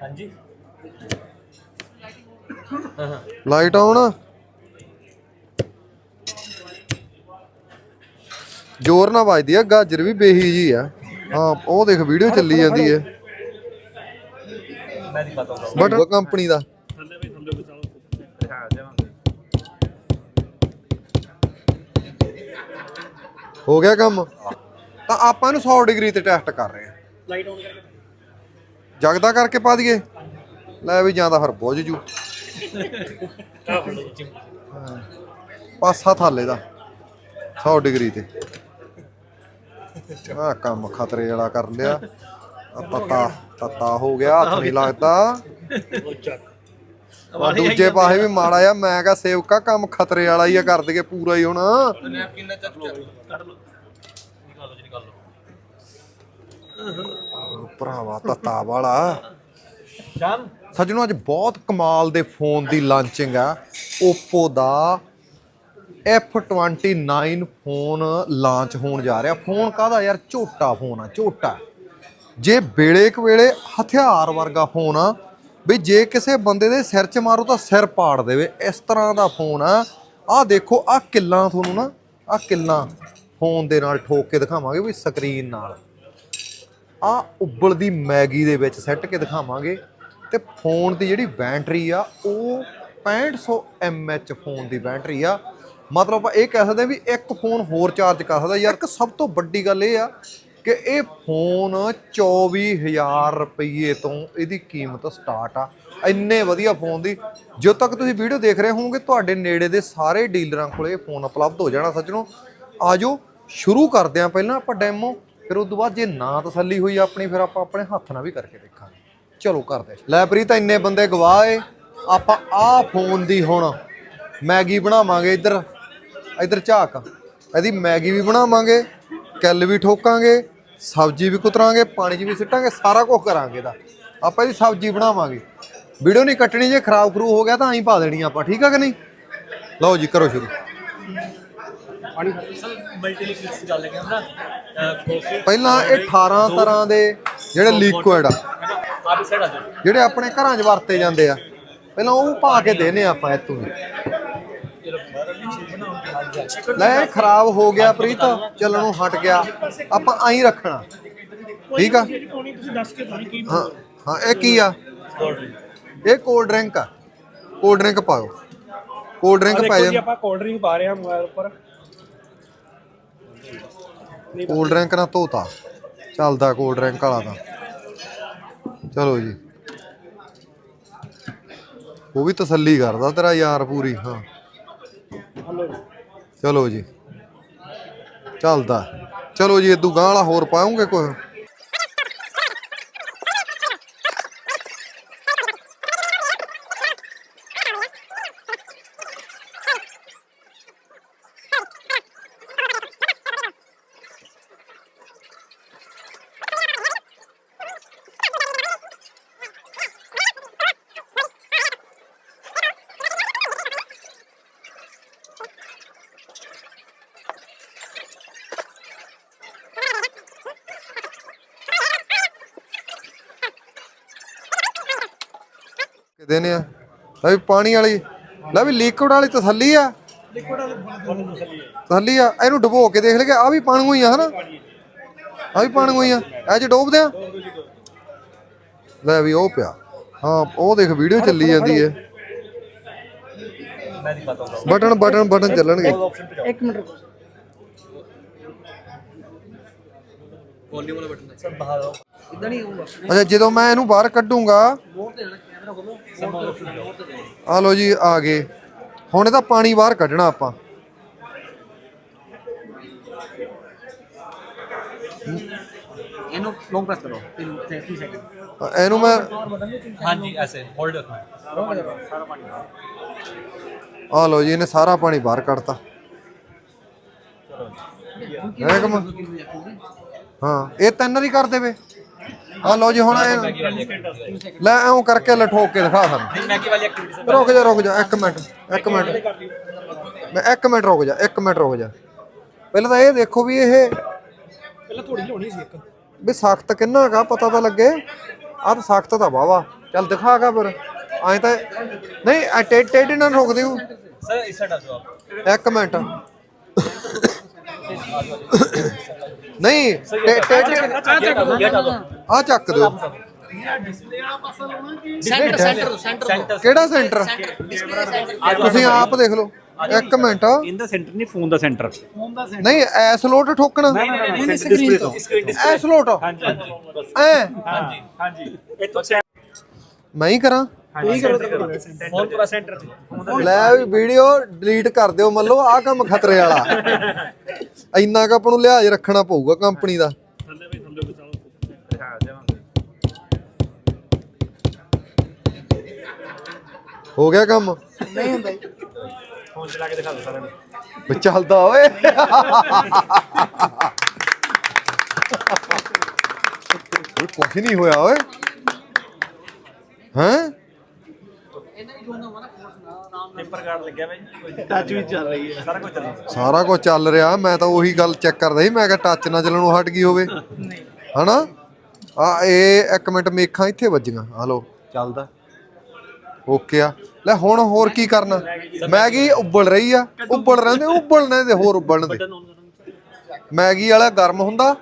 ਹਾਂਜੀ। ਲਾਈਟ ਆਉਣ। ਜ਼ੋਰ ਨਾਲ ਵੱਜਦੀ ਆ ਗਾਜਰ ਵੀ ਬੇਹੀ ਜੀ ਆ। ਹਾਂ ਉਹ ਦੇਖ ਵੀਡੀਓ ਚੱਲੀ ਜਾਂਦੀ ਹੈ ਮੈਂ ਨਹੀਂ ਪਤਾ। ਹੁੰਦਾ ਬਟ ਕੰਪਨੀ ਦਾ। ਹਾਂ ਗਿਆ ਕੰਮ। ਤਾਂ ਆਪਾਂ ਇਹਨੂੰ 100 ਡਿਗਰੀ ਤੇ ਟੈਸਟ ਕਰ ਰਹੇ ਹਾਂ ਲਾਈਟ ਆਨ ਕਰਕੇ। ਜਗਦਾ ਕਰਕੇ ਪਾ ਦਈਏ। ਲੈ ਵੀ ਜਾਂਦਾ ਫਿਰ ਬੁੱਝ ਜੂ। ਆ ਪਾਸਾ ਥਾਲੇ ਦਾ 100 ਡਿਗਰੀ ਤੇ। ਆ ਕੰਮ ਖਤਰੇ ਵਾਲਾ ਕਰ ਲਿਆ। ਆ ਤਤਾ ਤਤਾ ਹੋ ਗਿਆ, ਹੱਥ ਨਹੀਂ ਲੱਗਦਾ। ਆ ਦੂਜੇ ਪਾਸੇ ਵੀ ਮਾੜਾ ਆ ਮੈਂ ਕਹਾ ਸੇਵਕਾ, ਕੰਮ ਖਤਰੇ ਵਾਲਾ ਹੀ ਆ, ਕਰ ਦਈਏ ਪੂਰਾ ਹੀ ਹੁਣ। ਨੈਪਕਿਨ ਨਾਲ ਚੱਕ ਕੱਢ ਲਓ ਨਿਕਾਲੋ ਜੀ ਨਿਕਾਲੋ ਭਰਾਵਾ ਤਤਾ ਵਾਲਾ। ਸ਼ਾਮ ਸੱਜਣੋ ਅੱਜ ਬਹੁਤ ਕਮਾਲ ਦੇ ਫੋਨ ਦੀ ਲਾਂਚਿੰਗ ਆ। Oppo ਦਾ F29 ਫੋਨ ਲਾਂਚ ਹੋਣ ਜਾ ਰਿਹਾ। ਫੋਨ ਕਾਹਦਾ ਯਾਰ? ਝੋਟਾ ਫੋਨ ਆ ਝੋਟਾ। ਜੇ ਵੇਲੇ ਕੁ ਵੇਲੇ ਹਥਿਆਰ ਵਰਗਾ ਫੋਨ ਆ ਵੀ ਜੇ ਕਿਸੇ ਬੰਦੇ ਦੇ ਸਿਰ 'ਚ ਮਾਰੋ ਤਾਂ ਸਿਰ ਪਾੜ ਦੇਵੇ। ਇਸ ਤਰ੍ਹਾਂ ਦਾ ਫੋਨ ਆ। ਆਹ ਦੇਖੋ ਆਹ ਕਿੱਲਾਂ ਤੁਹਾਨੂੰ ਨਾ ਆਹ ਕਿੱਲਾਂ ਫੋਨ ਦੇ ਨਾਲ ਠੋਕ ਕੇ ਦਿਖਾਵਾਂਗੇ ਵੀ ਸਕਰੀਨ ਨਾਲ। ਆ ਉਬਲਦੀ ਮੈਗੀ ਦੇ ਵਿੱਚ ਸੈੱਟ ਕੇ ਦਿਖਾਵਾਂਗੇ ਤੇ ਫੋਨ ਦੀ ਜਿਹੜੀ ਬੈਟਰੀ ਆ, ਉਹ 6500 mAh ਫੋਨ ਦੀ ਬੈਟਰੀ ਆ। ਮਤਲਬ ਆਪਾਂ ਇਹ ਕਹਿ ਸਕਦੇ ਹਾਂ ਵੀ ਇੱਕ ਫੋਨ ਹੋਰ ਚਾਰਜ ਕਰ ਸਕਦਾ। ਯਾਰ ਕਿ ਸਭ ਤੋਂ ਵੱਡੀ ਗੱਲ ਇਹ ਆ ਕਿ ਇਹ ਫੋਨ 24000 ਰੁਪਏ ਤੋਂ ਇਹਦੀ ਕੀਮਤ ਸਟਾਰਟ ਆ। ਇੰਨੇ ਵਧੀਆ ਫੋਨ ਦੀ। ਜਦੋਂ ਤੱਕ ਤੁਸੀਂ ਵੀਡੀਓ ਦੇਖ ਰਹੇ ਹੋਵੋਗੇ, ਤੁਹਾਡੇ ਨੇੜੇ ਦੇ ਸਾਰੇ ਡੀਲਰਾਂ ਕੋਲੇ ਇਹ ਫੋਨ ਉਪਲਬਧ ਹੋ ਜਾਣਾ ਸੱਜਣੋ ਆਜੋ, ਸ਼ੁਰੂ ਕਰਦੇ ਆਂ ਪਹਿਲਾਂ ਆਪਾਂ ਡੈਮੋ। ਫਿਰ ਉਸ ਤੋਂ ਬਾਅਦ ਜੇ ਨਾ ਤਸੱਲੀ ਹੋਈ ਆਪਣੀ, ਫਿਰ ਆਪਾਂ ਆਪਣੇ ਹੱਥ ਨਾਲ ਵੀ ਕਰਕੇ ਦੇਖਾਂਗੇ। ਚਲੋ ਕਰਦੇ ਹਾਂ। ਲੈ ਪ੍ਰੀਤ, ਇੰਨੇ ਬੰਦੇ ਗਵਾਹ ਏ। ਆਪਾਂ ਆਹ ਫੋਨ ਦੀ ਹੁਣ ਮੈਗੀ ਬਣਾਵਾਂਗੇ ਇੱਧਰ। ਇੱਧਰ ਝਾਕ। ਇਹਦੀ ਮੈਗੀ ਵੀ ਬਣਾਵਾਂਗੇ, ਕਿੱਲ ਵੀ ਠੋਕਾਂਗੇ, ਸਬਜ਼ੀ ਵੀ ਕੁਤਰਾਂਗੇ, ਪਾਣੀ 'ਚ ਵੀ ਸਿੱਟਾਂਗੇ, ਸਾਰਾ ਕੁਝ ਕਰਾਂਗੇ ਇਹਦਾ। ਆਪਾਂ ਇਹਦੀ ਸਬਜ਼ੀ ਬਣਾਵਾਂਗੇ। ਵੀਡੀਓ ਨਹੀਂ ਕੱਟਣੀ, ਜੇ ਖਰਾਬ ਖਰੂ ਹੋ ਗਿਆ ਤਾਂ ਐਂ ਪਾ ਦੇਣੀ ਆਪਾਂ, ਠੀਕ ਆ ਕਿ ਨਹੀਂ? ਲਓ ਜੀ, ਕਰੋ ਸ਼ੁਰੂ। ਸਰ ਮਲਟੀ ਲਿਕਵਿਡਸ ਚੱਲ ਗਏ ਨਾ ਕੋਫੀ ਪਹਿਲਾਂ ਇਹ 18 ਤਰ੍ਹਾਂ ਦੇ ਜਿਹੜੇ ਲਿਕੁਇਡ ਆ। ਆਪ ਸਾਈਡ ਆ ਜਾਓ। ਜਿਹੜੇ ਆਪਣੇ ਘਰਾਂ 'ਚ ਵਰਤੇ ਜਾਂਦੇ ਆ ਪਹਿਲਾਂ ਉਹ ਪਾ ਕੇ ਦੇਨੇ ਆਪਾਂ ਇੱਥੋਂ ਵੀ ਲੈ ਖਰਾਬ ਹੋ ਗਿਆ ਪ੍ਰੀਤ ਚੱਲਣੋਂ ਹਟ ਗਿਆ। ਆਪਾਂ ਐਂ ਰੱਖਣਾ। ਠੀਕ ਆ? ਪਾਣੀ ਤੁਸੀਂ ਦੱਸ ਕੇ ਪਾਣੀ ਕੀ ਹਾਂ ਹਾਂ ਇਹ ਕੀ ਆ? ਇਹ ਕੋਲਡ ਡਰਿੰਕ ਆ। ਕੋਲਡ ਡਰਿੰਕ ਪਾਓ। ਕੋਲਡ ਡਰਿੰਕ ਪਾ ਜਾ ਆਪਾਂ ਕੋਲਡ ਡਰਿੰਕ ਪਾ ਰਹੇ ਹਾਂ ਮੋਬਾਈਲ ਉੱਪਰ। ਕੋਲਡ ਡਰਿੰਕ ਨਾਲ ਧੋਤਾ। ਚੱਲਦਾ ਕੋਲਡ ਡਰਿੰਕ ਵਾਲਾ ਤਾਂ। ਚਲੋ ਜੀ। ਉਹ ਵੀ ਤਸੱਲੀ ਕਰਦਾ ਤੇਰਾ ਯਾਰ ਪੂਰੀ, ਹਾਂ। ਚਲੋ ਜੀ। ਚੱਲਦਾ। ਚਲੋ ਜੀ ਇਦੂ ਗਾਂ ਵਾਲਾ ਹੋਰ ਪਾਉਂਗੇ ਕੁਝ ਨੇ ਆ। ਲੈ ਵੀ ਪਾਣੀ ਵਾਲੀ ਲੈ ਵੀ ਲਿਕਵਿਡ ਵਾਲੀ ਤਸੱਲੀ ਆ। ਲਿਕਵਿਡ ਵਾਲੇ ਤਸੱਲੀ ਆ। ਇਹਨੂੰ ਡੁਬੋ ਕੇ ਦੇਖ ਲਗੇ ਆ ਵੀ ਪਾਣੀ ਹੋਈ ਆ ਹਨਾ? ਆ ਵੀ ਪਾਣੀ ਹੋਈ ਆ। ਐ ਚ ਡੋਬਦੇ ਆ। ਲੈ ਵੀ ਉਹ ਪਿਆ। ਹਾਂ ਉਹ ਦੇਖ ਵੀਡੀਓ ਚੱਲੀ ਜਾਂਦੀ ਹੁੰਦਾ ਬਟਨ ਬਟਨ ਬਟਨ ਚੱਲਣਗੇ। ਆਪਸ਼ਨ ਤੇ ਜਾਓ ਇੱਕ ਮਿੰਟ ਰੁਕੋ। ਵੋਲਿਊਮ ਵਾਲਾ ਬਟਨ ਸਰ ਬਾਹਰ ਆਓ ਇਦਾਂ ਨਹੀਂ ਹੋਊਗਾ। ਅੱਛਾ ਜਦੋਂ ਮੈਂ ਇਹਨੂੰ ਬਾਹਰ ਕੱਢੂੰਗਾ ਮੋੜ ਤੇ ਆ ਲੋ ਜੀ ਆ ਗਏ। ਹੁਣ ਇਹਦਾ ਪਾਣੀ ਬਾਹਰ ਕੱਢਣਾ ਆਪਾਂ। ਇਹਨੂੰ ਲੌਂਗ ਪ੍ਰੈਸ ਕਰੋ 30 ਸੈਕਿੰਡ ਇਹਨੂੰ ਮੈਂ ਹਾਂਜੀ ਐਸੇ ਹੋਲਡ ਰੱਖਣਾ। ਸਾਰਾ ਪਾਣੀ ਆ ਲੋ ਜੀ ਇਹਨੇ ਸਾਰਾ ਪਾਣੀ ਬਾਹਰ ਕੱਢਤਾ। ਹੈ ਹਾਂ ਇਹ ਤਿੰਨ ਵਾਰੀ ਕਰ ਦੇਵੇ। ਆ ਲਓ ਜੀ ਹੁਣ ਇਹ ਲੈ ਐਉਂ ਕਰਕੇ ਲਠੋਕ ਕੇ ਦਿਖਾ ਸਰ ਰੁਕ ਜਾ ਰੁਕ ਜਾ ਇੱਕ ਮਿੰਟ ਇੱਕ ਮਿੰਟ। ਮੈਂ ਇੱਕ ਮਿੰਟ ਰੁਕ ਜਾ ਇੱਕ ਮਿੰਟ ਰੁਕ ਜਾ। ਪਹਿਲਾਂ ਤਾਂ ਇਹ ਦੇਖੋ ਵੀ ਇਹ ਪਹਿਲਾਂ ਥੋੜੀ ਲਾਉਣੀ ਸੀ ਇੱਕ। ਵੀ ਸਖਤ ਕਿੰਨਾ ਹੈਗਾ ਪਤਾ ਤਾਂ ਲੱਗੇ। ਆ ਤਾਂ ਸਖਤ ਤਾਂ ਵਾਵਾ ਚੱਲ ਦਿਖਾਗਾ ਫਿਰ। ਆਏ ਤਾਂ ਨਹੀਂ ਟੇਡ ਟੇਡ ਨਾਲ ਰੋਕ ਦਿਓ ਸਰ ਇਸ ਸਾਡਾ ਜਵਾਬ ਇੱਕ ਮਿੰਟ। ਨਹੀਂ ਆ ਚੱਕ ਦੋ ਕਿਹੜਾ ਸੈਂਟਰ ਤੁਸੀਂ ਆਪ ਦੇਖ ਲਓ। ਇੱਕ ਮਿੰਟ। ਇਹਦਾ ਸੈਂਟਰ ਨਹੀਂ ਫੋਨ ਦਾ ਸੈਂਟਰ ਨਹੀਂ ਐ ਸਲੋਟ ਠੋਕਣਾ। ਨਹੀਂ ਸਕਰੀਨ ਤੋਂ। ਐ ਸਲੋਟ ਹਾਂਜੀ ਹਾਂਜੀ। ਐ। ਹਾਂਜੀ ਹਾਂਜੀ। ਮੈਂ ਹੀ ਕਰਾਂ। ਲੈ ਵੀ ਵੀਡੀਓ ਡਿਲੀਟ ਕਰ ਦਿਓ ਮੰਨ ਆਹ ਕੰਮ ਖਤਰੇ ਵਾਲਾ। ਇੰਨਾ ਕ ਆਪਾਂ ਨੂੰ ਲਿਹਾਜ਼ ਰੱਖਣਾ ਪਊਗਾ ਕੰਪਨੀ ਦਾ। ਹੋ ਗਿਆ ਕੰਮ? ਨਹੀਂ ਹੁੰਦਾ ਫੋਨ ਚਲਾ ਕੇ ਦਿਖਾ ਦੋ ਸਾਰਿਆਂ ਨੂੰ। ਵੀ ਚੱਲਦਾ ਓਏ। ਕੁਝ ਨਹੀਂ ਹੋਇਆ ਓਏ। ਪੇਪਰ ਕਾਰਡ ਲੱਗਿਆ ਵਾ ਜੀ ਟੱਚ ਵੀ ਚੱਲ ਰਹੀ ਹੈ। ਸਾਰਾ ਕੁਝ ਚੱਲ ਰਿਹਾ। ਸਾਰਾ ਕੁਝ ਚੱਲ ਰਿਹਾ ਮੈਂ ਤਾਂ ਉਹੀ ਗੱਲ ਚੈੱਕ ਕਰਦਾ ਸੀ ਮੈਂ ਕਿਹਾ ਟੱਚ ਨਾ ਚੱਲਣੋਂ ਹਟ ਗਈ ਹੋਵੇ। ਹਨਾ? ਆ ਇਹ ਇੱਕ ਮਿੰਟ ਮੇਖਾਂ ਇੱਥੇ ਵੱਜੀਆਂ ਹਲੋ ਚੱਲਦਾ। ਓਕੇ ਆ। ਲੈ ਹੁਣ ਹੋਰ ਕੀ ਕਰਨਾ? ਮੈਗੀ ਉੱਬਲ ਰਹੀ ਆ ਉੱਬਲ ਰਹਿੰਦੇ ਉੱਬਲਣੇ ਦੇ ਹੋਰ ਉੱਬਲਣ ਦੇ। ਮੈਗੀ ਵਾਲਾ ਗਰਮ ਹੁੰਦਾ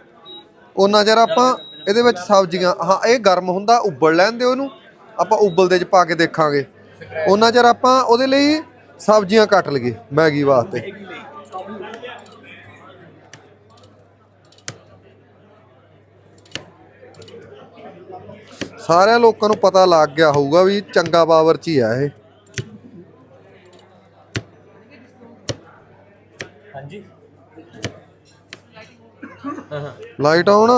ਉਹਨਾਂ ਚਿਰ ਆਪਾਂ ਇਹਦੇ ਵਿੱਚ ਸਬਜ਼ੀਆਂ ਹਾਂ ਇਹ ਗਰਮ ਹੁੰਦਾ ਉੱਬਲ ਲੈਂਦੇ ਉਹਨੂੰ ਆਪਾਂ ਉਬਲਦੇ ਚ ਪਾ ਕੇ ਦੇਖਾਂਗੇ। ਉਹਨਾਂ ਚਿਰ ਆਪਾਂ ਉਹਦੇ ਲਈ ਸਬਜ਼ੀਆਂ ਕੱਟ ਲਈਏ ਮੈਗੀ ਵਾਸਤੇ। ਸਾਰਿਆਂ ਲੋਕਾਂ ਨੂੰ ਪਤਾ ਲੱਗ ਗਿਆ ਹੋਊਗਾ ਵੀ ਚੰਗਾ ਬਾਵਰ ਚ ਹੀ ਆ ਇਹ। जी ਲਾਈਟ ਆਉਣ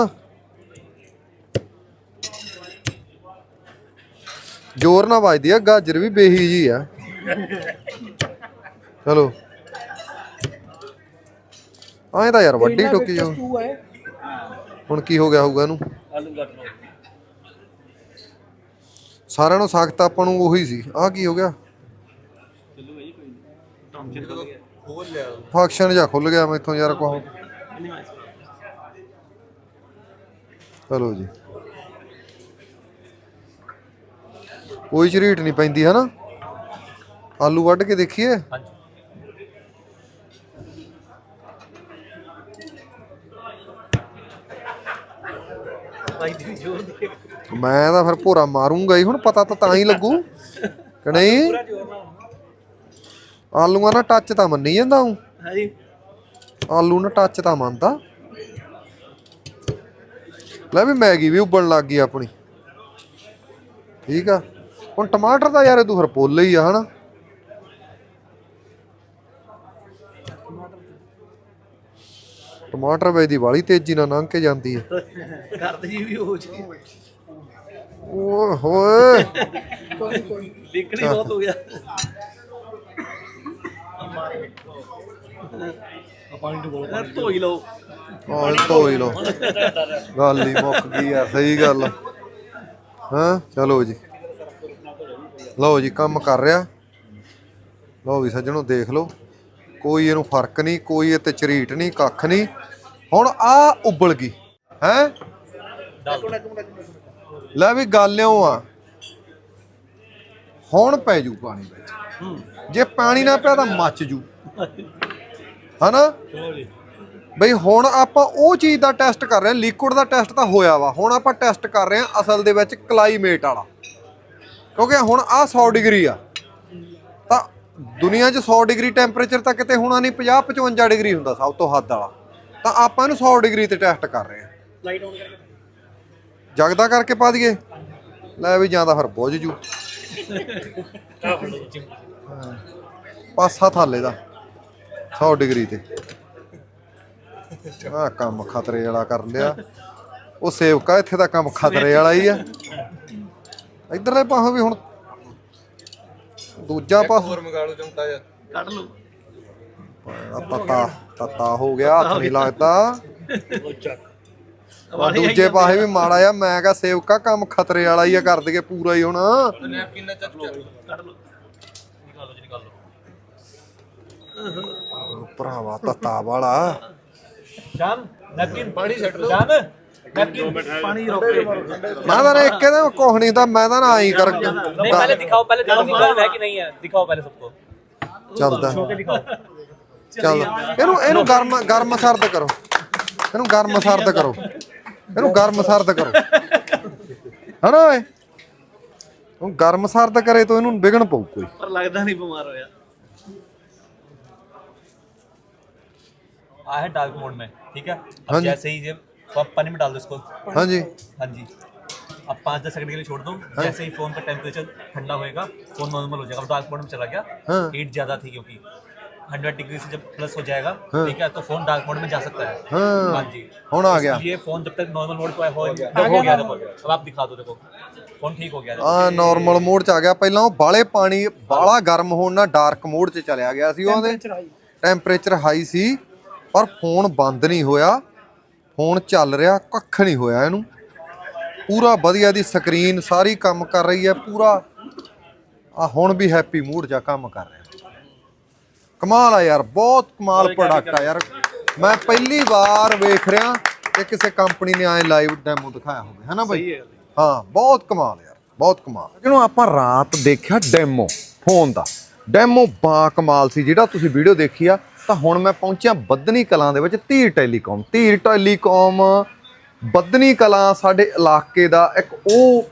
ਜ਼ੋਰ ਨਾਲ ਵੱਜਦੀ ਆ ਗਾਜਰ ਵੀ ਬੇਹੀ ਜੀ ਆ। ਚਲੋ। ਆਏ ਤਾਂ ਯਾਰ ਵੱਡੀ ਟੋਕੀ ਜੋ ਹੁਣ ਕੀ ਹੋ ਗਿਆ ਹੋਊਗਾ ਇਹਨੂੰ? ਸਾਰਿਆਂ ਨੂੰ ਸਾਖਤ ਆਪਾਂ ਨੂੰ ਉਹੀ ਸੀ। ਆਹ ਕੀ ਹੋ ਗਿਆ? ਫੰਕਸ਼ਨ ਜਾਂ ਖੁੱਲ ਗਿਆ ਮੈਥੋਂ ਯਾਰ ਕੋਹ। ਚਲੋ ਜੀ। ਕੋਈ ਝਰੀਟ ਨਹੀਂ ਪੈਂਦੀ ਹਨਾ? ਆਲੂ ਵੱਢ ਕੇ ਦੇਖੀਏ। ਮੈਂ ਤਾਂ ਫਿਰ ਭੋਰਾ ਮਾਰੂੰਗਾ ਹੀ ਹੁਣ ਪਤਾ ਤਾਂ ਤਾਂ ਹੀ ਲੱਗੂ। ਕਿ ਨਹੀਂ? ਆਲੂਆਂ ਨਾਲ ਟੱਚ ਤਾਂ ਮੰਨੀ ਜਾਂਦਾ ਹੂੰ ਆਲੂ ਨਾ ਟੱਚ ਤਾਂ ਮੰਨਦਾ। ਲੈ ਵੀ ਮੈਗੀ ਵੀ ਉੱਬਣ ਲੱਗ ਗਈ ਆਪਣੀ। ਠੀਕ ਆ। ਹੁਣ ਟਮਾਟਰ ਦਾ ਯਾਰ ਇਹ ਤੂੰ ਹਰਪੋਲੇ ਹੀ ਆ ਹਨਾ? ਟਮਾਟਰ ਵੇਚ ਦੀ ਵਾਲੀ ਤੇਜ਼ੀ ਨਾਲ ਲੰਘ ਕੇ ਜਾਂਦੀ ਹੈ। ਕਰਦੀ ਵੀ ਹੋ ਜੀ। ਓਏ ਹੋਏ। ਕੋਈ ਬਹੁਤ ਹੋ ਗਿਆ। ਪਾਣੀ ਤੋਂ ਧੋਈ ਲਓ। ਹਾਂ ਧੋਈ ਲਓ। ਗੱਲ ਹੀ ਮੁੱਕ ਗਈ ਯਾਰ ਸਹੀ ਗੱਲ ਹਾਂ ਚਲੋ ਜੀ। ਲਓ ਜੀ ਕੰਮ ਕਰ ਰਿਹਾ। ਲਓ ਵੀ ਸੱਜਣੋ ਦੇਖ ਲਓ। ਕੋਈ ਇਹਨੂੰ ਫ਼ਰਕ ਨਹੀਂ ਕੋਈ ਇਹ ਤੇ ਚਰੀਟ ਨਹੀਂ ਕੱਖ ਨਹੀਂ। ਹੁਣ ਆ ਉਬਲ ਗਈ ਹੈ? ਲੈ ਵੀ ਗੱਲ ਇਉਂ ਆ। ਹੁਣ ਪੈ ਜੂ ਪਾਣੀ ਵਿੱਚ। ਜੇ ਪਾਣੀ ਨਾ ਪਿਆ ਤਾਂ ਮੱਚ ਜੂ। ਹਨਾ? ਬਈ ਹੁਣ ਆਪਾਂ ਉਹ ਚੀਜ਼ ਦਾ ਟੈਸਟ ਕਰ ਰਹੇ ਹਾਂ ਲਿਕੁਇਡ ਦਾ ਟੈਸਟ ਤਾਂ ਹੋਇਆ ਵਾ। ਹੁਣ ਆਪਾਂ ਟੈਸਟ ਕਰ ਰਹੇ ਹਾਂ ਅਸਲ ਦੇ ਵਿੱਚ ਕਲਾਈਮੇਟ ਵਾਲਾ। ਕਿਉਂਕਿ ਹੁਣ ਆ 100 ਡਿਗਰੀ ਆ। ਤਾਂ ਦੁਨੀਆ 'ਚ 100 ਡਿਗਰੀ ਟੈਂਪਰੇਚਰ ਤਾਂ ਕਿਤੇ ਹੋਣਾ ਨਹੀਂ 50 55 ਡਿਗਰੀ ਹੁੰਦਾ ਸਭ ਤੋਂ ਹੱਦ ਵਾਲਾ। ਤਾਂ ਆਪਾਂ ਇਹਨੂੰ 100 ਡਿਗਰੀ ਤੇ ਟੈਸਟ ਕਰ ਰਹੇ ਹਾਂ। ਲਾਈਟ ਆਨ ਕਰਕੇ। ਜਗਦਾ ਕਰਕੇ ਪਾ ਦਈਏ। ਲੈ ਵੀ ਜਾਂਦਾ ਫਿਰ ਬੁੱਝ ਜੂ। ਪਾਸਾ ਥਾਲੇ ਦਾ। 100 ਡਿਗਰੀ ਤੇ। ਆ ਕੰਮ ਖਤਰੇ ਵਾਲਾ ਕਰ ਲਿਆ। ਉਹ ਸੇਵਕਾ ਇੱਥੇ ਦਾ ਕੰਮ ਖਤਰੇ ਵਾਲਾ ਹੀ ਆ। ਇਧਰਲੇ ਪਾਸੋਂ ਵੀ ਹੁਣ ਦੂਜਾ ਪਾਸੋਂ ਹੋਰ ਮਗਾ ਲਓ ਜਾ ਕੱਢ ਲਓ। ਤਤਾ ਤਤਾ ਹੋ ਗਿਆ ਹੱਥ ਨਹੀਂ ਲੱਗਦਾ। ਔਰ ਦੂਜੇ ਪਾਸੇ ਵੀ ਮਾੜਾ ਆ ਮੈਂ ਕਾ ਸੇਵਕਾ ਕੰਮ ਖਤਰੇ ਵਾਲਾ ਹੀ ਆ ਕਰ ਦਈਏ ਪੂਰਾ ਹੀ ਹੁਣ। ਭਰਾਵਾ ਤਤਾ ਵਾਲਾ। ਜਾਨ ਨੈਪਕਿਨ। ਪਾਣੀ ਛੱਡ ਲਓ ਜਾਨ। ਮੈਂ ਤਾਂ ਨਾ ਇੱਕ ਇਹਦਾ ਕੁਛ ਨਹੀਂ ਤਾਂ ਮੈਂ ਤਾਂ ਨਾ ਆਈ ਕਰ नहीं पहले दिखाओ पहले दिखाओ कि गर्म है कि नहीं है दिखाओ पहले सबको ਚੱਲਦਾ दिखाओ ਚੱਲ ਇਹਨੂੰ ਇਹਨੂੰ ਗਰਮ ਗਰਮ ਸਰਦ ਕਰੋ ਇਹਨੂੰ ਗਰਮ ਸਰਦ ਕਰੋ ਇਹਨੂੰ ਗਰਮ ਸਰਦ ਕਰੋ ਹਨਾ ਓਏ ਉਹ ਗਰਮ ਸਰਦ ਕਰੇ ਤਾਂ ਇਹਨੂੰ ਵਿਗਣ ਪਊ ਕੋਈ ਪਰ ਲੱਗਦਾ ਨਹੀਂ ਬਿਮਾਰ ਹੋਇਆ आया है डार्क मोड में ठीक है हाँ अब जी। जैसे ही ये तो आप पानी में डाल दो इसको ਹਾਂਜੀ हाँ जी अब पाँच दस सेकंड के लिए छोड़ दो जैसे ही फोन का टेम्परेचर ठंडा होएगा फोन नॉर्मल हो जाएगा अब डार्क मोड में चला गया हाँ। हीट ज्यादा थी क्योंकि हंड्रेड डिग्री से जब प्लस हो जाएगा हाँ। ठीक है तो फोन डार्क मोड में जा सकता है हाँ। हाँ जी ਹੁਣ आ गया ये फोन जब तक नॉर्मल मोड पे हो हो गया देखो अब आप दिखा दो देखो फोन ठीक हो गया देखो। ਆ ਨਾਰਮਲ ਮੋਡ ਚ ਆ ਗਿਆ ਪਹਿਲਾਂ ਉਹ ਬਾਲੇ ਪਾਣੀ ਬਾਲਾ ਗਰਮ ਹੋਣ ਨਾਲ ਡਾਰਕ ਮੋਡ ਚ ਚਲਿਆ ਗਿਆ ਸੀ ਉਹਦੇ ਟੈਂਪਰੇਚਰ ਹਾਈ ਸੀ ਪਰ ਫੋਨ ਬੰਦ ਨਹੀਂ ਹੋਇਆ ਫੋਨ ਚੱਲ ਰਿਹਾ ਕੱਖ ਨਹੀਂ ਹੋਇਆ ਇਹਨੂੰ। ਪੂਰਾ ਵਧੀਆ ਦੀ ਸਕਰੀਨ ਸਾਰੀ ਕੰਮ ਕਰ ਰਹੀ ਹੈ ਪੂਰਾ। ਆ ਹੁਣ ਵੀ ਹੈਪੀ ਮੂਡ ਆ ਕੰਮ ਕਰ ਰਿਹਾ। ਕਮਾਲ ਆ ਯਾਰ ਬਹੁਤ ਕਮਾਲ ਪ੍ਰੋਡਕਟ ਆ ਯਾਰ। ਮੈਂ ਪਹਿਲੀ ਵਾਰ ਵੇਖ ਰਿਹਾ ਕਿ ਕਿਸੇ ਕੰਪਨੀ ਨੇ ਐ ਲਾਈਵ ਡੈਮੋ ਦਿਖਾਇਆ ਹੋਵੇ ਹੈਨਾ ਬਾਈ? ਹਾਂ ਬਹੁਤ ਕਮਾਲ ਯਾਰ ਬਹੁਤ ਕਮਾਲ। ਜਿਹਨੂੰ ਆਪਾਂ ਰਾਤ ਦੇਖਿਆ ਡੈਮੋ ਫੋਨ ਦਾ। ਡੈਮੋ ਬਾ ਕਮਾਲ ਸੀ ਜਿਹੜਾ ਤੁਸੀਂ ਵੀਡੀਓ ਦੇਖੀ ਆ ਤਾਂ ਹੁਣ ਮੈਂ ਪਹੁੰਚਿਆ ਬੱਦਨੀ ਕਲਾਂ ਦੇ ਵਿੱਚ ਧੀਰ ਟੈਲੀਕਾਮ। ਧੀਰ ਟੈਲੀਕਾਮ ਬੱਦਨੀ ਕਲਾਂ ਸਾਡੇ ਇਲਾਕੇ ਦਾ ਇੱਕ ਉਹ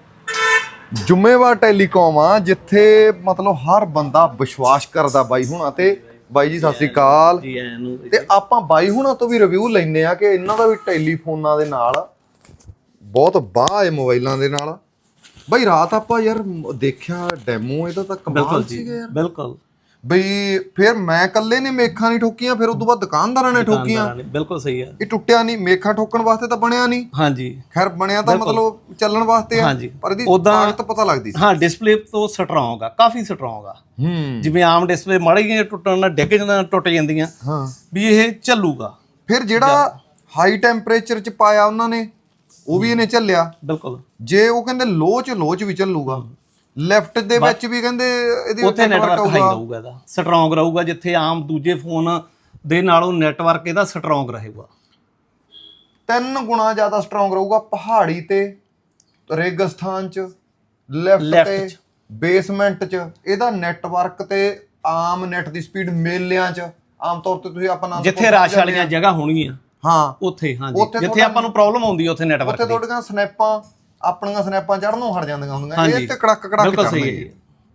ਜ਼ਿੰਮੇਵਾਰ ਟੈਲੀਕਾਮ ਆ ਜਿੱਥੇ ਮਤਲਬ ਹਰ ਬੰਦਾ ਵਿਸ਼ਵਾਸ ਕਰਦਾ ਬਾਈ ਹੁਣਾਂ ਤੇ। ਬਾਈ ਜੀ ਸਤਿ ਸ੍ਰੀ ਅਕਾਲ। ਤੇ ਆਪਾਂ ਬਾਈ ਹੁਣਾਂ ਤੋਂ ਵੀ ਰਿਵਿਊ ਲੈਨੇ ਆ ਕਿ ਇਹਨਾਂ ਦਾ ਵੀ ਟੈਲੀਫੋਨਾਂ ਦੇ ਨਾਲ ਬਹੁਤ ਬਾਹ ਹੈ ਮੋਬਾਈਲਾਂ ਦੇ ਨਾਲ। ਬਾਈ ਰਾਤ ਆਪਾਂ ਯਾਰ ਦੇਖਿਆ ਡੈਮੋ ਇਹਦਾ ਤਾਂ ਕਮਾਲ ਸੀਗਾ ਯਾਰ। ਬਿਲਕੁਲ। ਬਈ ਫਿਰ ਮੈਂ ਇਕੱਲੇ ਨੇ ਮੇਖਾਂ ਨਹੀਂ ਠੋਕੀਆਂ ਫਿਰ ਤੋਂ ਬਾਅਦ ਦੁਕਾਨਦਾਰਾਂ ਨੇ ਠੋਕੀਆਂ। ਦੁਕਾਨਦਾਰਾਂ ਨੇ, ਬਿਲਕੁਲ ਸਹੀ ਹੈ। ਇਹ ਟੁੱਟਿਆ ਨਹੀਂ ਮੇਖਾਂ ਠੋਕਣ ਵਾਸਤੇ ਤਾਂ ਬਣਿਆ ਨਹੀਂ। ਹਾਂਜੀ। ਖੈਰ ਬਣਿਆ ਤਾਂ ਮਤਲਬ ਚੱਲਣ ਵਾਸਤੇ ਆ ਹਾਂਜੀ। ਪਰ ਇਹਦੀ ਉੱਦਾਂ- ਤਾਕਤ ਪਤਾ ਲੱਗਦੀ ਸੀ। ਹਾਂ ਡਿਸਪਲੇ ਤੋਂ ਸਟਰੋਂਗ ਆ ਕਾਫੀ ਸਟਰੋਂਗ ਆ। ਹੂੰ। ਜਿਵੇਂ ਆਮ ਡਿਸਪਲੇ ਮਾੜੀ ਜਿਹੀ ਟੁੱਟਣ ਨਾਲ ਡਿੱਗ ਜਾਂਦਾ ਟੁੱਟ ਜਾਂਦੀਆਂ। ਹਾਂ। ਵੀ ਇਹ ਚੱਲੂਗਾ। ਫਿਰ ਜਿਹੜਾ ਹਾਈ ਟੈਂਪਰੇਚਰ ਚ ਪਾਇਆ ਉਹਨਾਂ ਨੇ ਉਹ ਵੀ ਇਹਨੇ ਝੱਲਿਆ ਬਿਲਕੁਲ। ਜੇ ਉਹ ਕਹਿੰਦੇ ਲੋ ਚ ਲੋ ਚ ਵੀ ਚੱਲੂਗਾ ਲੈਫਟ ਦੇ ਵਿੱਚ ਵੀ ਕਹਿੰਦੇ ਇਹਦੀ ਉੱਥੇ ਨੈਟਵਰਕ ਹਾਈ। ਰਹੂਗਾ ਇਹਦਾ। ਸਟਰੋਂਗ ਰਹੂਗਾ ਜਿੱਥੇ ਆਮ ਦੂਜੇ ਫੋਨ ਦੇ ਨਾਲੋਂ ਨੈਟਵਰਕ ਇਹਦਾ ਸਟਰੋਂਗ ਰਹੇਗਾ। ਤਿੰਨ ਗੁਣਾ ਜ਼ਿਆਦਾ ਸਟਰੋਂਗ ਰਹੂਗਾ ਪਹਾੜੀ ਤੇ ਰੇਗਿਸਤਾਨ ਚ ਲੈਫਟ ਤੇ। ਬੇਸਮੈਂਟ ਚ। ਇਹਦਾ ਨੈਟਵਰਕ ਤੇ ਆਮ ਨੈਟ ਦੀ ਸਪੀਡ ਮੇਲਿਆਂ ਚ। ਆਮ ਤੌਰ ਤੇ ਤੁਸੀਂ ਆਪਾਂ ਜਿੱਥੇ ਰਸ਼ ਵਾਲੀਆਂ ਜਗ੍ਹਾ ਹੋਣਗੀਆਂ। ਹਾਂ। ਉੱਥੇ ਹਾਂਜੀ। ਜਿੱਥੇ ਆਪਾਂ ਨੂੰ ਪ੍ਰੋਬਲਮ ਆਉਂਦੀ ਉੱਥੇ ਨੈਟਵਰਕ ਉੱਥੇ ਤੁਹਾਡੀਆਂ ਸਨੈਪਾਂ ਆਪਣੀਆਂ ਸਨੈਪਾਂ ਚੜਨੋਂ ਹਟ ਜਾਂਦੀਆਂ ਹੁੰਦੀਆਂ। ਇਹ ਤੇ ਕੜਕ ਕੜਕ ਬਿਲਕੁਲ ਸਹੀ ਹੈ। ਜੀ।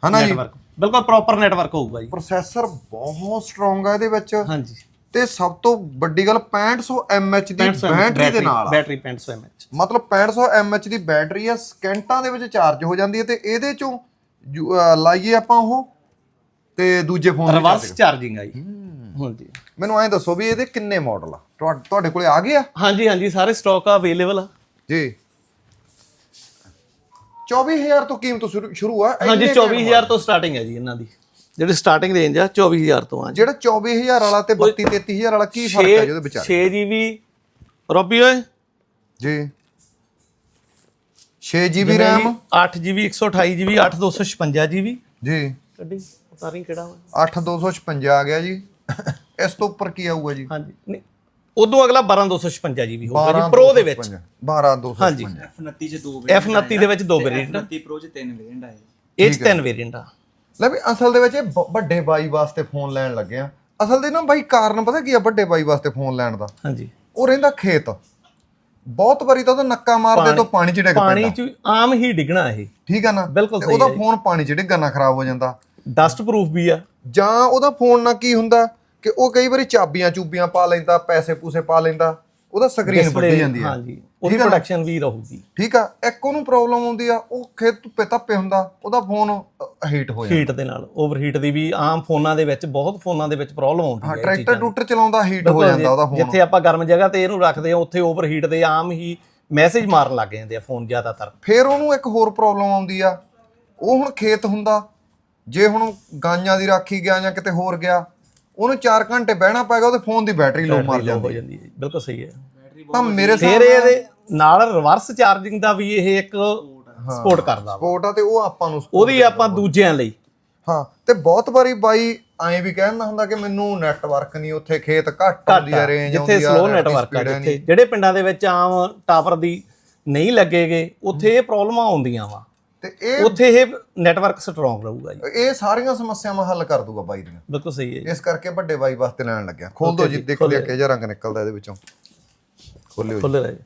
ਹਨਾ ਜੀ? ਨੈਟਵਰਕ ਬਿਲਕੁਲ ਪ੍ਰੋਪਰ ਨੈਟਵਰਕ ਹੋਊਗਾ ਜੀ। ਪ੍ਰੋਸੈਸਰ ਬਹੁਤ ਸਟਰੋਂਗ ਆ ਇਹਦੇ ਵਿੱਚ। ਹਾਂਜੀ। ਤੇ ਸਭ ਤੋਂ ਵੱਡੀ ਗੱਲ 6500 mAh ਦੀ 65 ਬੈਟਰੀ ਦੇ ਨਾਲ। ਬੈਟਰੀ 6500 mAh ਮਤਲਬ 6500 mAh ਦੀ ਬੈਟਰੀ ਆ ਸਕਿੰਟਾਂ ਦੇ ਵਿੱਚ ਚਾਰਜ ਹੋ ਜਾਂਦੀ ਹੈ ਤੇ ਇਹਦੇ ਚੋਂ ਲਾਈਏ ਆਪਾਂ ਉਹ ਤੇ ਦੂਜੇ ਫੋਨ ਦੇ ਰਿਵਰਸ। ਚਾਰਜਿੰਗ ਆਈ ਹਾਂਜੀ। ਮੈਨੂੰ ਐਂ ਦੱਸੋ ਵੀ ਇਹਦੇ ਕਿੰਨੇ ਮਾਡਲ ਆ? ਤੁਹਾ- ਤੁਹਾਡੇ ਕੋਲੇ ਆ ਗਏ ਆ? ਹਾਂਜੀ ਹਾਂਜੀ ਸਾਰੇ ਸਟਾਕ ਅਵੇਲੇਬਲ ਆ। ਜੀ। 24000 ਤੋਂ ਕੀਮਤ ਸ਼ੁਰੂ- ਸ਼ੁਰੂ ਆ ਹਾਂਜੀ ਇੰਨੇ 24000 ਤੋਂ ਸਟਾਰਟਿੰਗ ਹੈ ਜੀ ਇਹਨਾਂ ਦੀ। ਜਿਹੜੀ ਸਟਾਰਟਿੰਗ ਰੇਂਜ ਆ 24000 ਤੋਂ ਆ ਜੀ। ਜਿਹੜਾ 24000 ਵਾਲਾ ਤੇ 32 33000 ਵਾਲਾ ਕੀ ਫ਼ਰਕ ਹੈ ਜੀ ਉਹਦੇ ਵਿਚਾਰ 6 GB ਰੋਬੀ ਓਏ। ਜੀ। 6 GB RAM 8 GB 128 GB 8 256 GB ਜੀ ਕੱਢੀ ਉਤਾਰੀ ਕਿਹੜਾ ਵਾ? 8256 ਆ ਗਿਆ ਜੀ। ਇਸ ਤੋਂ ਉੱਪਰ ਕੀ ਆਊਗਾ ਜੀ? ਹਾਂਜੀ। ਨਹੀਂ ਉਦੋਂ ਅਗਲਾ 12256 GB ਹੋਊਗਾ ਜੀ ਪ੍ਰੋ ਦੇ ਵਿੱਚ। 12255 ਹਾਂਜੀ। F29 ਚ ਦੋ F29 ਦੇ ਵਿੱਚ ਦੋ ਵੇਰੀਐਂਟ F29 Pro ਚ ਤਿੰਨ ਵੇਰੀਐਂਟ ਆਏ। ਇਹ ਚ ਤਿੰਨ ਵੇਰੀਐਂਟ ਆ। ਲੈ ਵੀ ਅਸਲ ਦੇ ਵਿੱਚ ਇਹ ਵੱਡੇ ਬਾਈ ਵਾਸਤੇ ਫੋਨ ਲੈਣ ਲੱਗੇ ਆ। ਅਸਲ ਦੇ ਨਾ ਬਾਈ ਕਾਰਨ ਪਤਾ ਕੀ ਆ ਵੱਡੇ ਬਾਈ ਵਾਸਤੇ ਫੋਨ ਲੈਣ ਦਾ? ਹਾਂਜੀ। ਉਹ ਰਹਿੰਦਾ ਖੇਤ। ਬਹੁਤ ਵਾਰੀ ਤਾਂ ਉਹਦਾ ਨੱਕਾ ਮਾਰਦੇ ਤੋਂ ਪਾਣੀ ਚ ਡਿੱਗ ਪਾਣੀ ਪੈਂਦਾ। ਚ ਆਮ ਹੀ ਡਿੱਗਣਾ ਇਹ। ਠੀਕ ਆ ਨਾ? ਬਿਲਕੁਲ ਸਹੀ ਉਹਦਾ ਜੀ। ਫੋਨ ਪਾਣੀ ਚ ਡਿੱਗਣ ਖਰਾਬ ਹੋ ਜਾਂਦਾ। ਡਸਟ ਪ੍ਰੂਫ ਵੀ ਆ। ਜਾਂ ਉਹਦਾ ਫੋਨ ਨਾਲ ਕੀ ਹੁੰਦਾ? ਕਿ ਉਹ ਕਈ ਵਾਰੀ ਚਾਬੀਆਂ ਚੂਬੀਆਂ ਪਾ ਲੈਂਦਾ ਪੈਸੇ ਪੂਸੇ ਪਾ ਲੈਂਦਾ ਉਹਦਾ ਸਕਰੀਨ Display, ਜਾਂਦੀ ਹੈ। ਹਾਂਜੀ। ਉਹਦੀ ਠੀਕ ਆ ਨਾ? ਪ੍ਰੋਡਕਸ਼ਨ ਵੀ ਰਹੂਗੀ। ਠੀਕ ਆ ਇੱਕ ਉਹਨੂੰ ਪ੍ਰੋਬਲਮ ਆਉਂਦੀ ਆ ਉਹ ਖੇਤ ਧੁੱਪੇ ਧੱਪੇ ਹੁੰਦਾ ਉਹਦਾ ਫੋਨ ਹੀਟ ਹੋ ਜਾਂਦਾ। ਹੀਟ ਦੇ ਨਾਲ ਓਵਰਹੀਟ ਦੀ ਵੀ ਆਮ ਫੋਨਾਂ ਦੇ ਵਿੱਚ ਬਹੁਤ ਫੋਨਾਂ ਦੇ ਵਿੱਚ ਪ੍ਰੋਬਲਮ ਆਉਂਦੀ ਹਾਂ ਹੈ ਟਰੈਕਟਰ। ਟੂਟਰ ਚਲਾਉਂਦਾ ਹੀਟ ਹੋ ਜਾਂਦਾ ਉਹਦਾ ਫੋਨ ਜਿੱਥੇ ਆਪਾਂ ਗਰਮ ਜਗ੍ਹਾ ਤੇ ਇਹਨੂੰ ਰੱਖਦੇ ਆ ਉੱਥੇ ਓਵਰਹੀਟ ਦੇ ਆਮ ਹੀ ਮੈਸੇਜ ਮਾਰਨ ਲੱਗ ਜਾਂਦੇ ਆ ਫੋਨ ਜ਼ਿਆਦਾਤਰ। ਫਿਰ ਉਹਨੂੰ ਇੱਕ ਹੋਰ ਪ੍ਰੋਬਲਮ ਆਉਂਦੀ ਆ ਉਹ ਹੁਣ ਖੇਤ ਹੁੰਦਾ ਜੇ ਹੁਣ ਗਾਈਆਂ ਦੀ ਰਾਖੀ ਗਿਆ ਜਾਂ ਕਿਤੇ ਹੋਰ ਗਿਆ ਉਹਨੂੰ 4 ਘੰਟੇ ਬਹਿਣਾ ਪੈਗਾ ਉਹਦੇ ਫੋਨ ਦੀ ਬੈਟਰੀ ਲੋ ਮਰ ਹੋ ਜਾਂਦੀ ਜਾਂਦੀ ਹੈ ਬਿਲਕੁਲ ਸਹੀ ਹੈ। ਤਾਂ ਮੇਰੇ ਫਿਰ ਹਿਸਾਬ ਇਹਦੇ ਨਾਲ ਰਿਵਰਸ ਚਾਰਜਿੰਗ ਦਾ ਵੀ ਇਹ ਇੱਕ ਸਪੋਰਟ ਕਰਦਾ ਵਾ। ਸਪੋਰਟ ਆ ਤੇ ਉਹ ਆਪਾਂ ਨੂੰ ਉਹਦੀ ਆਪਾਂ ਦੂਜਿਆਂ ਲਈ। ਹਾਂ ਤੇ ਬਹੁਤ ਵਾਰੀ ਬਾਈ ਐਂ ਵੀ ਕਹਿੰਦਾ ਹੁੰਦਾ ਕਿ ਮੈਨੂੰ ਨੈਟਵਰਕ ਨਹੀਂ ਉੱਥੇ ਖੇਤ ਘੱਟ ਆ ਆ, ਰੇਂਜ ਜਿੱਥੇ ਸਲੋ ਨੈਟਵਰਕ ਆ ਜਿੱਥੇ ਜਿਹੜੇ ਪਿੰਡਾਂ ਦੇ ਵਿੱਚ ਆਮ ਟਾਵਰ ਦੀ ਨਹੀਂ ਲੱਗੇਗੇ ਉੱਥੇ ਇਹ ਪ੍ਰੋਬਲਮਾਂ ਆਉਂਦੀਆਂ ਵਾ। ਤੇ ਇਹ ਉੱਥੇ ਇਹ ਨੈਟਵਰਕ ਸਟਰੋਂਗ ਰਹੂਗਾ ਜੀ। ਇਹ ਸਾਰੀਆਂ ਸਮੱਸਿਆਵਾਂ ਹੱਲ ਕਰ ਦੂਗਾ ਬਾਈ ਦੀਆਂ ਬਿਲਕੁਲ ਸਹੀ ਹੈ ਜੀ। ਇਸ ਕਰਕੇ ਵੱਡੇ ਬਾਈ ਵਾਸਤੇ ਲੈਣ ਲੱਗਿਆ। ਖੋਲ ਦੋ ਜੀ ਜੀ, ਦੇਖਦੇ ਆ ਕਿਹੋ ਜਿਹਾ ਰੰਗ ਨਿਕਲਦਾ ਇਹਦੇ ਵਿੱਚੋਂ। ਖੋਲਿਓ ਜੀ। ਖੁੱਲੇ ਰਹੇ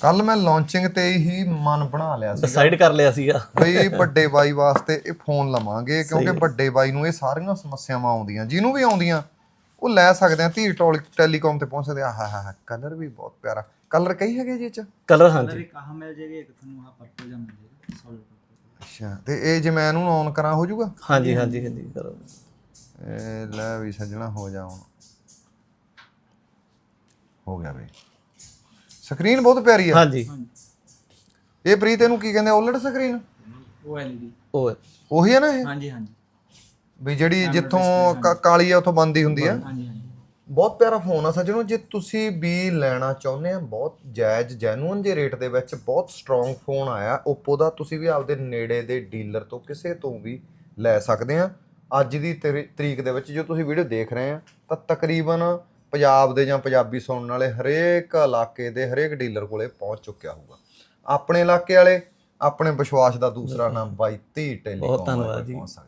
ਕੱਲ ਮੈਂ ਲਾਂਚਿੰਗ ਤੇ ਹੀ ਮਨ ਬਣਾ ਲਿਆ ਸੀ ਡਿਸਾਈਡ ਕਰ ਲਿਆ ਸੀਗਾ। ਬਈ ਵੱਡੇ ਬਾਈ ਵਾਸਤੇ ਇਹ ਫੋਨ ਲਵਾਂਗੇ ਕਿਉਂਕਿ ਵੱਡੇ ਬਾਈ ਨੂੰ ਇਹ ਸਾਰੀਆਂ ਸਮੱਸਿਆਵਾਂ ਆਉਂਦੀਆਂ ਜਿਹਨੂੰ ਵੀ ਆਉਂਦੀਆਂ ਉਹ ਲੈ ਸਕਦੇ ਆ ਧੀ ਟੋਲ ਟੈਲੀਕਾਮ ਤੇ ਪਹੁੰਚ ਸਕਦੇ ਆ। ਹਾ ਹਾ ਹਾ ਕਲਰ ਵੀ ਬਹੁਤ ਪਿਆਰਾ। ਕਲਰ ਕਈ ਹੈਗੇ ਜੀ ਇਹ ਚ? ਕਲਰ ਹਾਂਜੀ। ਇੱਕ ਆਹ ਮਿਲ ਜਾਏਗਾ ਇੱਕ ਤੁਹਾਨੂੰ ਆਹ ਪਰਪਲ ਜਾਂ ਮਿਲ ਜਾਏਗਾ ਸੋਲਿਡ ਪਰਪਲ ਅੱਛਾ ਤੇ ਇਹ ਜੇ ਮੈਂ ਇਹਨੂੰ ਔਨ ਕਰਾਂ ਹੋ ਜਾਊਗਾ? ਹਾਂਜੀ ਹਾਂਜੀ ਹਾਂਜੀ ਕਰੋ। ਇਹ ਲੈ ਵੀ ਸੱਜਣਾ ਹੋ ਜਾ ਹੁਣ। ਹੋ ਗਿਆ ਬਈ। ਸਕਰੀਨ ਬਹੁਤ ਪਿਆਰੀ ਆ। ਹਾਂਜੀ। ਇਹ ਪ੍ਰੀਤ ਇਹਨੂੰ ਕੀ ਕਹਿੰਦੇ OLED ਸਕਰੀਨ? ਉਹ ਐਲਈਡੀ ਉਹ ਹੈ। ਉਹੀ ਹੈ ਨਾ ਇਹ? ਹਾਂਜੀ ਹਾਂਜੀ। ਵੀ ਜਿਹੜੀ ਜਿੱਥੋਂ ਕਾ- ਕਾਲੀ ਆ ਉਥੋਂ ਬੰਦ ਹੁੰਦੀ ਆ। ਹਾਂਜੀ ਹਾਂਜੀ। ਬਹੁਤ ਪਿਆਰਾ ਫੋਨ ਆ ਸੱਜਣੋ ਜੇ ਤੁਸੀਂ ਵੀ ਲੈਣਾ ਚਾਹੁੰਦੇ ਆ ਬਹੁਤ ਜਾਇਜ਼ ਜੈਨੂਅਨ ਜੇ ਰੇਟ ਦੇ ਵਿੱਚ ਬਹੁਤ ਸਟਰੋਂਗ ਫੋਨ ਆਇਆ Oppo ਦਾ ਤੁਸੀਂ ਵੀ ਆਪਦੇ ਨੇੜੇ ਦੇ ਡੀਲਰ ਤੋਂ ਕਿਸੇ ਤੋਂ ਵੀ ਲੈ ਸਕਦੇ ਆ। ਅੱਜ ਦੀ ਤਰੀ- ਤਰੀਕ ਦੇ ਵਿੱਚ ਜੋ ਤੁਸੀਂ ਵੀਡੀਓ ਦੇਖ ਰਹੇ ਆ ਤਾਂ ਤਕਰੀਬਨ ਪੰਜਾਬ ਦੇ ਜਾਂ ਪੰਜਾਬੀ ਸੁਣਨ ਵਾਲੇ ਹਰੇਕ ਇਲਾਕੇ ਦੇ ਹਰੇਕ ਡੀਲਰ ਕੋਲੇ ਪਹੁੰਚ ਚੁੱਕਿਆ ਹੋਊਗਾ। ਆਪਣੇ ਇਲਾਕੇ ਵਾਲੇ ਆਪਣੇ ਵਿਸ਼ਵਾਸ ਦਾ ਦੂਸਰਾ ਨਾਮ ਬਾਈ ਧੀ ਟੈਲੀਕਾਮ ਬਹੁਤ ਧੰਨਵਾਦ ਜੀ। ਪਹੁੰਚ ਸਕਦੇ ਆ।